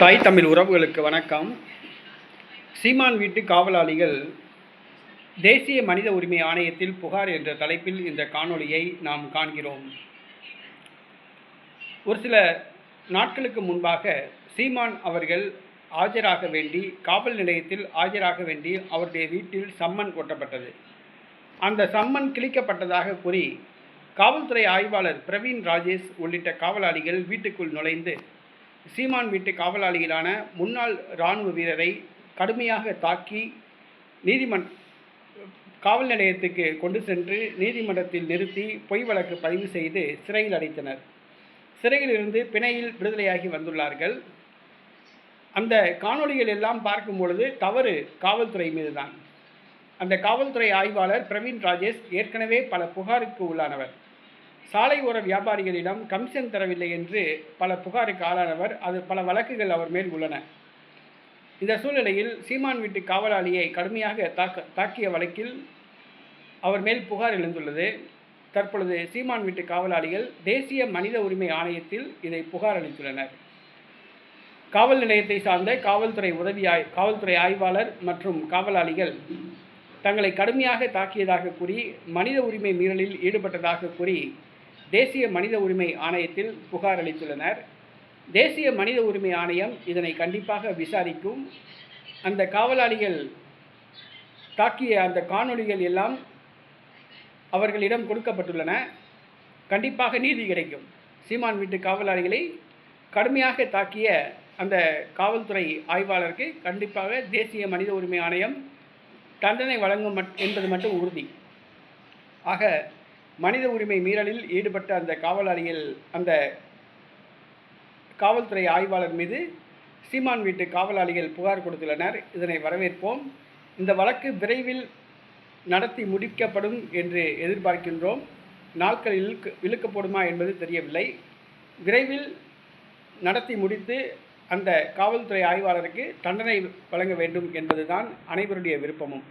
தாய் தமிழ் உறவுகளுக்கு வணக்கம். சீமான் வீட்டு காவலாளிகள் தேசிய மனித உரிமை ஆணையத்தில் புகார் என்ற தலைப்பில் இந்த காணொளியை நாம் காண்கிறோம். ஒரு சில நாட்களுக்கு முன்பாக சீமான் அவர்கள் ஆஜராக வேண்டி காவல் நிலையத்தில் ஆஜராக வேண்டி அவருடைய வீட்டில் சம்மன் ஒட்டப்பட்டது அந்த சம்மன் கிழிக்கப்பட்டதாக கூறி காவல்துறை ஆய்வாளர் பிரவீன் ராஜேஷ் உள்ளிட்ட காவலாளிகள் வீட்டுக்குள் நுழைந்து சீமான் வீட்டு காவலாளிகளான முன்னாள் இராணுவ வீரரை கடுமையாக தாக்கி நீதிமன் காவல் நிலையத்துக்கு கொண்டு சென்று நீதிமன்றத்தில் நிறுத்தி பொய் வழக்கு பதிவு செய்து சிறையில் அடைத்தனர். சிறையிலிருந்து பிணையில் விடுதலையாகி வந்துள்ளார்கள். அந்த காணொளிகள் எல்லாம் பார்க்கும் பொழுது தவறு காவல்துறை மீதுதான். அந்த காவல்துறை ஆய்வாளர் பிரவீன் ராஜேஷ் ஏற்கனவே பல புகாருக்கு உள்ளானவர். சாலை ஓர வியாபாரிகளிடம் கமிஷன் தரவில்லை என்று பல புகாருக்கு ஆளானவர் அது பல வழக்குகள் அவர் மேல் உள்ளன. இந்த சூழ்நிலையில் சீமான் வீட்டு காவலாளியை கடுமையாக தாக்க தாக்கிய வழக்கில் அவர் மேல் புகார் எழுந்துள்ளது. தற்பொழுது சீமான் வீட்டு காவலாளிகள் தேசிய மனித உரிமை ஆணையத்தில் இதை புகார் அளித்துள்ளனர். காவல் நிலையத்தை சார்ந்த காவல்துறை உதவி ஆய் காவல்துறை ஆய்வாளர் மற்றும் காவலாளிகள் தங்களை கடுமையாக தாக்கியதாக கூறி மனித உரிமை மீறலில் ஈடுபட்டதாக கூறி தேசிய மனித உரிமை ஆணையத்தில் புகார் அளித்துள்ளனர். தேசிய மனித உரிமை ஆணையம் இதனை கண்டிப்பாக விசாரிக்கும். அந்த காவலாளிகள் தாக்கிய அந்த காணொளிகள் எல்லாம் அவர்களிடம் கொடுக்கப்பட்டுள்ளன. கண்டிப்பாக நீதி கிடைக்கும். சீமான் வீட்டு காவலாளிகளை கடுமையாக தாக்கிய அந்த காவல்துறை ஆய்வாளருக்கு கண்டிப்பாக தேசிய மனித உரிமை ஆணையம் தண்டனை வழங்கும் மட் என்பது மட்டும் உறுதி. ஆக மனித உரிமை மீறலில் ஈடுபட்ட அந்த காவலாளிகள் அந்த காவல்துறை ஆய்வாளர் மீது சீமான் வீட்டு காவலாளிகள் புகார் கொடுத்துள்ளனர். இதனை வரவேற்போம். இந்த வழக்கு விரைவில் நடத்தி முடிக்கப்படும் என்று எதிர்பார்க்கின்றோம். நாட்கள் இழுக்க இழுக்கப்படுமா என்பது தெரியவில்லை. விரைவில் நடத்தி முடித்து அந்த காவல்துறை ஆய்வாளருக்கு தண்டனை வழங்க வேண்டும் என்பதுதான் அனைவருடைய விருப்பமும்.